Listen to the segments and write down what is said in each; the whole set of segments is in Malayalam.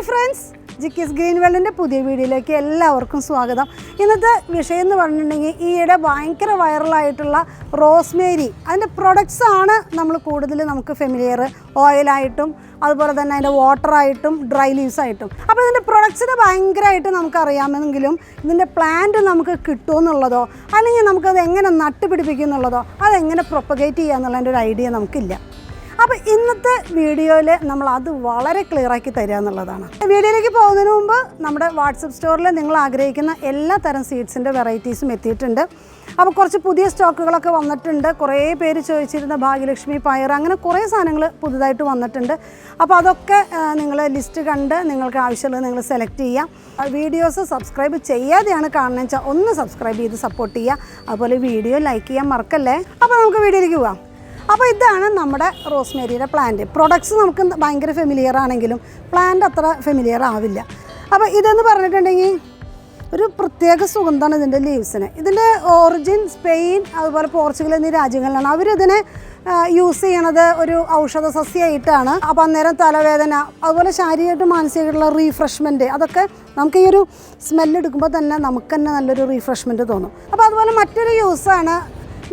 Hi friends. ജിക്കിസ് ഗ്രീൻ വേൾഡിന്റെ പുതിയ വീഡിയോയിലേക്ക് എല്ലാവർക്കും സ്വാഗതം. ഇന്നത്തെ വിഷയം എന്ന് പറഞ്ഞിട്ടുണ്ടെങ്കിൽ ഈയിടെ ഭയങ്കര വൈറലായിട്ടുള്ള റോസ്മേരി. അതിന്റെ പ്രൊഡക്ട്സ് ആണ് നമ്മൾ കൂടുതൽ നമുക്ക് ഫെമിലിയർ ഓയിലായിട്ടും അതുപോലെ തന്നെ അതിന്റെ വാട്ടറായിട്ടും ഡ്രൈ ലീവ്സ് ആയിട്ടും. അപ്പോൾ ഇതിന്റെ പ്രൊഡക്ട്സിനെ ഭയങ്കരമായിട്ട് നമുക്കറിയാമെങ്കിലും ഇതിന്റെ പ്ലാന്റ് നമുക്ക് കിട്ടുമെന്നുള്ളതോ അല്ലെങ്കിൽ നമുക്കത് എങ്ങനെ നട്ടുപിടിപ്പിക്കുന്നുള്ളതോ അതെങ്ങനെ പ്രൊപ്പഗേറ്റ് ചെയ്യുക എന്നുള്ളതിന്റെ ഒരു ഐഡിയ നമുക്കില്ല. അപ്പോൾ ഇന്നത്തെ വീഡിയോയിൽ നമ്മൾ അത് വളരെ ക്ലിയർ ആക്കി തരിക എന്നുള്ളതാണ്. വീഡിയോയിലേക്ക് പോകുന്നതിന് മുമ്പ് നമ്മുടെ വാട്സപ്പ് സ്റ്റോറിൽ നിങ്ങൾ ആഗ്രഹിക്കുന്ന എല്ലാ തരം സീഡ്സിന്റെ വെറൈറ്റീസും എത്തിയിട്ടുണ്ട്. അപ്പോൾ കുറച്ച് പുതിയ സ്റ്റോക്കുകളൊക്കെ വന്നിട്ടുണ്ട്. കുറേ പേര് ചോദിച്ചിരുന്ന ഭാഗ്യലക്ഷ്മി പയർ അങ്ങനെ കുറേ സാധനങ്ങൾ പുതുതായിട്ട് വന്നിട്ടുണ്ട്. അപ്പോൾ അതൊക്കെ നിങ്ങൾ ലിസ്റ്റ് കണ്ട് നിങ്ങൾക്ക് ആവശ്യമുള്ളത് നിങ്ങൾ സെലക്ട് ചെയ്യാം. വീഡിയോസ് സബ്സ്ക്രൈബ് ചെയ്യാതെയാണ് കാണുന്നത് വെച്ചാൽ ഒന്ന് സബ്സ്ക്രൈബ് ചെയ്ത് സപ്പോർട്ട് ചെയ്യുക. അതുപോലെ വീഡിയോ ലൈക്ക് ചെയ്യാൻ മറക്കല്ലേ? അപ്പോൾ നമുക്ക് വീഡിയോയിലേക്ക് പോകാം അപ്പോൾ ഇതാണ് നമ്മുടെ റോസ്മേരിയുടെ പ്ലാന്റ്. പ്രൊഡക്ട്സ് നമുക്ക് ഭയങ്കര ഫെമിലിയർ ആണെങ്കിലും പ്ലാന്റ് അത്ര ഫെമിലിയർ ആവില്ല. അപ്പോൾ ഇതെന്ന് പറഞ്ഞിട്ടുണ്ടെങ്കിൽ ഒരു പ്രത്യേക സുഗന്ധമാണ് ഇതിന്റെ ലീവ്സിന് ഇതിന്റെ ഒറിജിൻ സ്പെയിൻ അതുപോലെ പോർച്ചുഗൽ എന്നീ രാജ്യങ്ങളിലാണ്. അവരിതിനെ യൂസ് ചെയ്യണത് ഒരു ഔഷധ സസ്യമായിട്ടാണ് അപ്പോൾ അന്നേരം തലവേദന അതുപോലെ ശാരീരികമായിട്ട് മാനസികമായിട്ടുള്ള റീഫ്രഷ്മെന്റ് അതൊക്കെ നമുക്ക് ഈ ഒരു സ്മെല്ല് എടുക്കുമ്പോൾ തന്നെ നമുക്ക് തന്നെ നല്ലൊരു റീഫ്രഷ്മെന്റ് തോന്നും. അപ്പോൾ അതുപോലെ മറ്റൊരു യൂസാണ്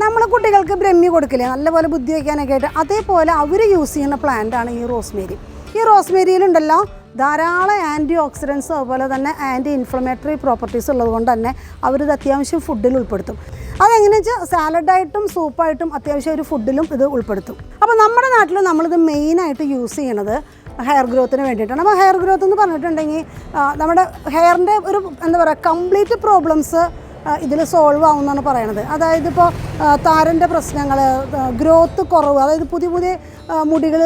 നമ്മൾ കുട്ടികൾക്ക് ബ്രഹ്മി കൊടുക്കില്ലേ? നല്ലപോലെ ബുദ്ധി വയ്ക്കാനൊക്കെ ആയിട്ട്. അതേപോലെ അവർ യൂസ് ചെയ്യുന്ന പ്ലാന്റാണ് ഈ റോസ്മേരി ഈ റോസ്മേരിയിലുണ്ടല്ലോ ധാരാളം ആന്റി ഓക്സിഡൻസും അതുപോലെ തന്നെ ആന്റി ഇൻഫ്ലമേറ്ററി പ്രോപ്പർട്ടീസ് ഉള്ളതുകൊണ്ട് തന്നെ അവരിത് അത്യാവശ്യം ഫുഡിൽ ഉൾപ്പെടുത്തും. അതെങ്ങനെയാണെന്ന് വെച്ചാൽ സാലഡായിട്ടും സൂപ്പായിട്ടും അത്യാവശ്യം ഒരു ഫുഡിലും ഇത് ഉൾപ്പെടുത്തും. അപ്പോൾ നമ്മുടെ നാട്ടിൽ നമ്മളിത് മെയിനായിട്ട് യൂസ് ചെയ്യണത് ഹെയർ ഗ്രോത്തിന് വേണ്ടിയിട്ടാണ്. അപ്പോൾ ഹെയർ ഗ്രോത്ത് എന്ന് പറഞ്ഞിട്ടുണ്ടെങ്കിൽ നമ്മുടെ ഹെയറിന്റെ ഒരു എന്താ പറയുക കംപ്ലീറ്റ് പ്രോബ്ലംസ് ഇതിൽ സോൾവ് ആവുമെന്നാണ് പറയണത്. അതായത് ഇപ്പോൾ താരന്റെ പ്രശ്നങ്ങൾ ഗ്രോത്ത് കുറവ് അതായത് പുതിയ പുതിയ മുടികൾ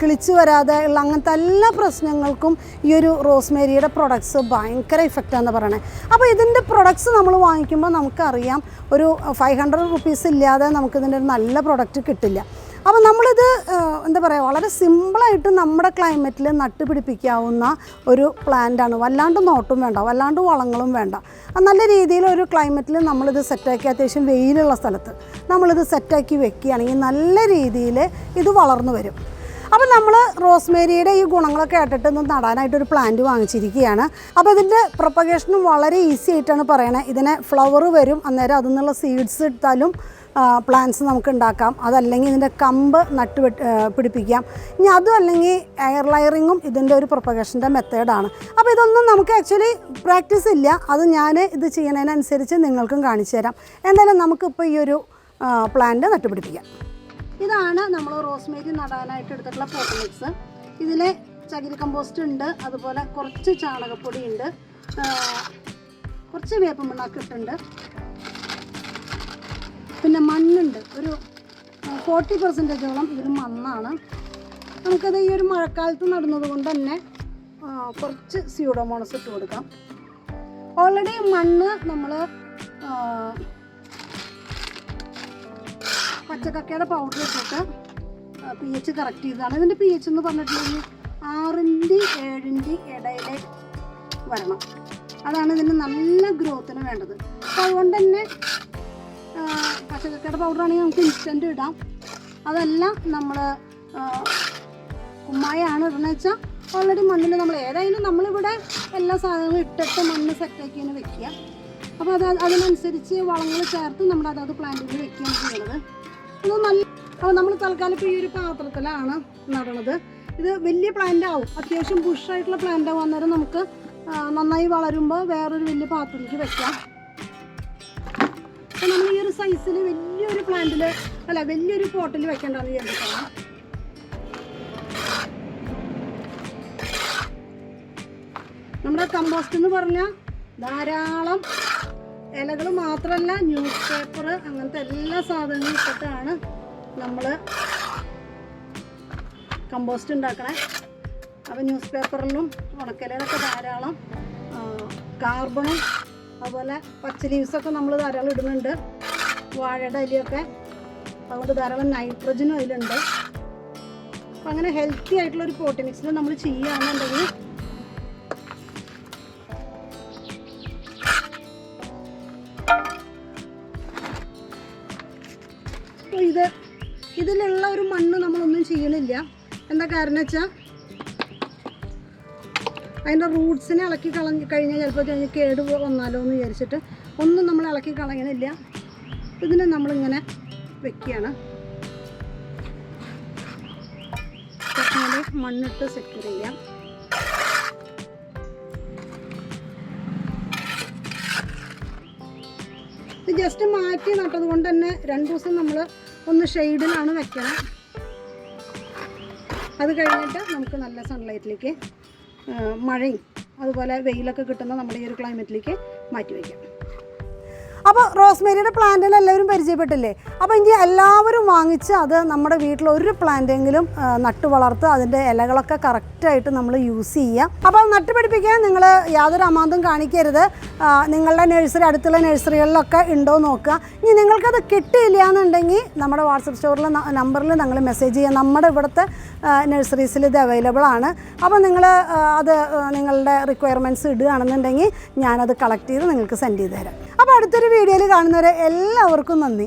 കിളിച്ച് വരാതെ ഉള്ള അങ്ങനത്തെ എല്ലാ പ്രശ്നങ്ങൾക്കും ഈ ഒരു റോസ്മേരിയുടെ പ്രൊഡക്ട്സ് ഭയങ്കര ഇഫക്റ്റാന്ന് പറയണത് അപ്പോൾ ഇതിന്റെ പ്രൊഡക്ട്സ് നമ്മൾ വാങ്ങിക്കുമ്പോൾ നമുക്കറിയാം ഒരു ഫൈവ് ഹൺഡ്രഡ് റുപ്പീസ് ഇല്ലാതെ നമുക്കിതിന്റെ ഒരു നല്ല പ്രൊഡക്റ്റ് കിട്ടില്ല. അപ്പോൾ നമ്മളിത് എന്താ പറയുക വളരെ സിമ്പിളായിട്ട് നമ്മുടെ ക്ലൈമറ്റിൽ നട്ടുപിടിപ്പിക്കാവുന്ന ഒരു പ്ലാന്റാണ്. വല്ലാണ്ട് നോട്ടും വേണ്ട വല്ലാണ്ട് വളങ്ങളും വേണ്ട. നല്ല രീതിയിൽ ഒരു ക്ലൈമറ്റിൽ നമ്മളിത് സെറ്റാക്കി അത്യാവശ്യം വെയിലുള്ള സ്ഥലത്ത് നമ്മളിത് സെറ്റാക്കി വെക്കുകയാണെങ്കിൽ നല്ല രീതിയിൽ ഇത് വളർന്നു വരും. അപ്പോൾ നമ്മൾ റോസ്മേരിയുടെ ഈ ഗുണങ്ങളൊക്കെ കേട്ടിട്ട് ഒന്ന് നടാനായിട്ടൊരു പ്ലാന്റ് വാങ്ങിച്ചിരിക്കുകയാണ്. അപ്പോൾ ഇതിന്റെ പ്രൊപ്പഗേഷനും വളരെ ഈസി ആയിട്ടാണ് പറയണത് ഇതിനെ ഫ്ലവർ വരും അന്നേരം അതിൽ നിന്നുള്ള സീഡ്സ് എടുത്താലും പ്ലാന്റ്സ് നമുക്ക് ഉണ്ടാക്കാം. അതല്ലെങ്കിൽ ഇതിന്റെ കമ്പ് നട്ട് പിടിപ്പിക്കാം. ഇനി അതും അല്ലെങ്കിൽ എയർ ലയറിങ്ങും ഇതിന്റെ ഒരു പ്രൊപ്പഗേഷന്റെ മെത്തേഡാണ് അപ്പോൾ ഇതൊന്നും നമുക്ക് ആക്ച്വലി പ്രാക്ടീസ് ഇല്ല. അത് ഞാൻ ഇത് ചെയ്യണതിനനുസരിച്ച് നിങ്ങൾക്കും കാണിച്ചു തരാം. എന്തായാലും നമുക്കിപ്പോൾ ഈ ഒരു പ്ലാന്റ് നട്ടുപിടിപ്പിക്കാം ഇതാണ് നമ്മൾ റോസ്മേരി നടാനായിട്ട് എടുത്തിട്ടുള്ള പോട്ട് മിക്സ് ഇതിൽ ചകിരി കമ്പോസ്റ്റ് ഉണ്ട്. അതുപോലെ കുറച്ച് ചാണകപ്പൊടി ഉണ്ട്. കുറച്ച് വേപ്പ് പിണ്ണാക്ക് ഇട്ടുണ്ട്. പിന്നെ മണ്ണുണ്ട്. ഒരു ഫോർട്ടി പെർസെന്റേജോളം ഇതിൽ മണ്ണാണ്. നമുക്കത് ഈ ഒരു മഴക്കാലത്ത് നടുന്നത് കൊണ്ട് തന്നെ കുറച്ച് സ്യൂഡോമോണസ് ഇട്ട് കൊടുക്കാം. ഓൾറെഡി മണ്ണ് നമ്മൾ പച്ചക്കക്കയുടെ പൗഡർ ഇട്ടിട്ട് പി എച്ച് കറക്റ്റ് ചെയ്തതാണ്. ഇതിന്റെ പി എച്ച് എന്ന് പറഞ്ഞിട്ടുണ്ടെങ്കിൽ ആറിന്റെ ഏഴിന്റെ ഇടയിലെ വരണം. അതാണ് ഇതിന് നല്ല ഗ്രോത്തിന് വേണ്ടത്. അപ്പോൾ അതുകൊണ്ട് തന്നെ ആ, പൗഡറാണെങ്കിൽ നമുക്ക് ഇൻസ്റ്റന്റ് ഇടാം. അതെല്ലാം നമ്മൾ കുമ്മായാണ് ഇടണമെന്ന് വെച്ചാൽ ഓൾറെഡി മണ്ണിൽ നമ്മൾ ഏതായാലും നമ്മളിവിടെ എല്ലാ സാധനങ്ങളും ഇട്ടിട്ട് മണ്ണ് സെറ്റാക്കിയാണ് വെക്കുക. അപ്പോൾ അത് അതിനനുസരിച്ച് വളങ്ങൾ ചേർത്ത് നമ്മൾ അതാത് പ്ലാന്റിൽ വെക്കുകയാണ് ചെയ്യുന്നത്. അത് നല്ല അപ്പോൾ നമ്മൾ തൽക്കാലം ഇപ്പോൾ ഈ ഒരു പാത്രത്തിലാണ് നടണത്. ഇത് വലിയ പ്ലാന്റ് ആവും. അത്യാവശ്യം ബുഷായിട്ടുള്ള പ്ലാന്റ് ആവും അന്നേരം നമുക്ക് നന്നായി വളരുമ്പോൾ വേറൊരു വലിയ പാത്രത്തിലേക്ക് വെക്കാം. അപ്പോൾ നമ്മൾ ഈ ഒരു സൈസിൽ വലിയൊരു പ്ലാന്റിൽ അല്ല വലിയൊരു പോട്ടിൽ വെക്കേണ്ടതെന്ന് വിചാരിച്ചിട്ടാണ്. നമ്മുടെ കമ്പോസ്റ്റ് എന്ന് പറഞ്ഞാൽ ധാരാളം ഇലകൾ മാത്രമല്ല ന്യൂസ് പേപ്പർ അങ്ങനത്തെ എല്ലാ സാധനങ്ങളും ഇട്ടിട്ടാണ് നമ്മൾ കമ്പോസ്റ്റ് ഉണ്ടാക്കണേ. അപ്പോൾ ന്യൂസ് പേപ്പറിലും ഉണക്കലൊക്കെ ധാരാളം കാർബണും അതുപോലെ പച്ച ലീവ്സൊക്കെ നമ്മൾ ധാരാളം ഇടുന്നുണ്ട്. വാഴയുടെ അലിയൊക്കെ. അതുകൊണ്ട് ധാരാളം നൈട്രജനും അതിലുണ്ട് അപ്പം അങ്ങനെ ഹെൽത്തി ആയിട്ടുള്ള ഒരു പോട്ടി മിക്സിൽ നമ്മൾ ചെയ്യുകയാണെന്നുണ്ടെങ്കിൽ ഇത് ഇതിലുള്ള ഒരു മണ്ണ് നമ്മളൊന്നും ചെയ്യണില്ല. എന്താ കാരണം വെച്ചാൽ അതിന്റെ റൂട്ട്സിനെ ഇളക്കി കളഞ്ഞ് കഴിഞ്ഞാൽ ചിലപ്പോൾ കേട് വന്നാലോ എന്ന് വിചാരിച്ചിട്ട് ഒന്നും നമ്മൾ ഇളക്കി കളയണില്ല. ഇതിനെ നമ്മളിങ്ങനെ വെക്കുകയാണ്. മണ്ണിട്ട് സെക്യൂർ ചെയ്യാം. ഇത് ജസ്റ്റ് മാറ്റി നട്ടത് കൊണ്ട് തന്നെ രണ്ട് ദിവസം നമ്മൾ ഒന്ന് ഷെയ്ഡിലാണ് വെക്കണം. അത് കഴിഞ്ഞിട്ട് നമുക്ക് നല്ല സൺലൈറ്റിലേക്ക് മഴയും അതുപോലെ വെയിലൊക്കെ കിട്ടുന്ന നമ്മുടെ ഈ ഒരു ക്ലൈമറ്റിലേക്ക് മാറ്റി വയ്ക്കാം. അപ്പോൾ റോസ്മേരിയുടെ പ്ലാന്റിൽ എല്ലാവരും പരിചയപ്പെട്ടില്ലേ? അപ്പോൾ ഇനി എല്ലാവരും വാങ്ങിച്ച് അത് നമ്മുടെ വീട്ടിൽ ഒരു പ്ലാന്റെങ്കിലും നട്ടു വളർത്ത് അതിന്റെ ഇലകളൊക്കെ കറക്റ്റായിട്ട് നമ്മൾ യൂസ് ചെയ്യുക അപ്പോൾ നട്ട് പിടിപ്പിക്കാൻ നിങ്ങൾ യാതൊരു അമാന്തം കാണിക്കരുത്. നിങ്ങളുടെ നഴ്സറി അടുത്തുള്ള നഴ്സറികളിലൊക്കെ ഉണ്ടോ നോക്കുക. ഇനി നിങ്ങൾക്കത് കിട്ടിയില്ല എന്നുണ്ടെങ്കിൽ നമ്മുടെ വാട്സപ്പ് സ്റ്റോറിലെ നമ്പറിൽ നിങ്ങൾ മെസ്സേജ് ചെയ്യുക. നമ്മുടെ ഇവിടുത്തെ നഴ്സറീസിൽ ഇത് അവൈലബിൾ ആണ്. അപ്പോൾ നിങ്ങൾ അത് നിങ്ങളുടെ റിക്വയർമെന്റ്സ് ഇടുകയാണെന്നുണ്ടെങ്കിൽ ഞാനത് കളക്ട് ചെയ്ത് നിങ്ങൾക്ക് സെൻഡ് ചെയ്ത് തരാം. അപ്പോൾ അടുത്തൊരു വീഡിയോയിൽ കാണുന്നവരെ എല്ലാവർക്കും നന്ദി.